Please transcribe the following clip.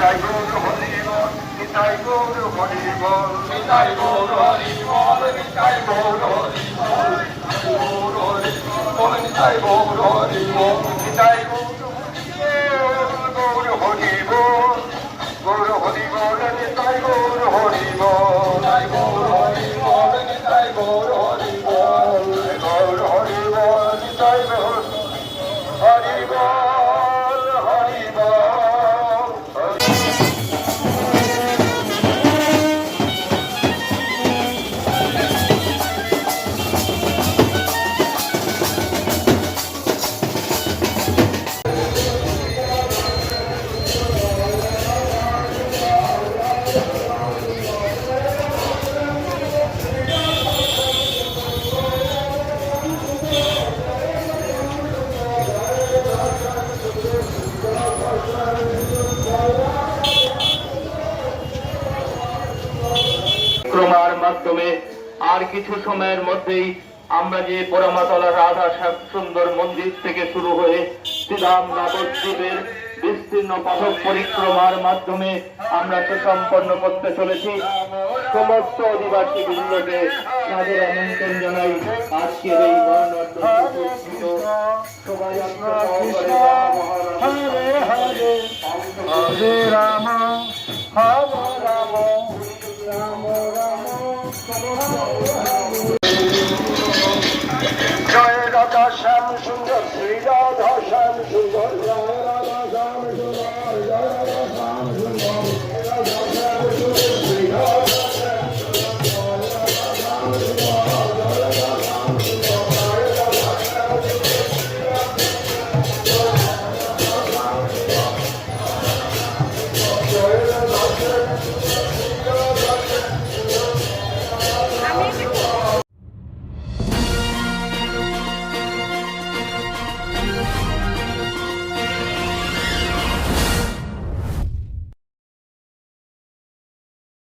নিতাই গৌর হরি বল নিতাই গৌর হরি বল নিতাই গৌর হরি বল নিতাই গৌর হরি বল গৌর হরি বল নিতাই গৌর হরি বল মাধ্যমে আর কিছু সময়ের মধ্যেই আমরা যে পোড়ামাতলা রাধা সুন্দর মন্দির থেকে শুরু হয়ে শ্রীরাম নবদ্বীপের বিস্তীর্ণ পথক পরিক্রমার মাধ্যমে আমরা সুসম্পন্ন করতে চলেছি। সমস্ত অধিবাসী বৃন্দকে তাদের আমন্ত্রণ জানাই। আজকের এই হরে হরে রাম, হরে জয় রাধা শ্যাম সুন্দর শ্রী রাধা শ্যাম সুন্দর। রাম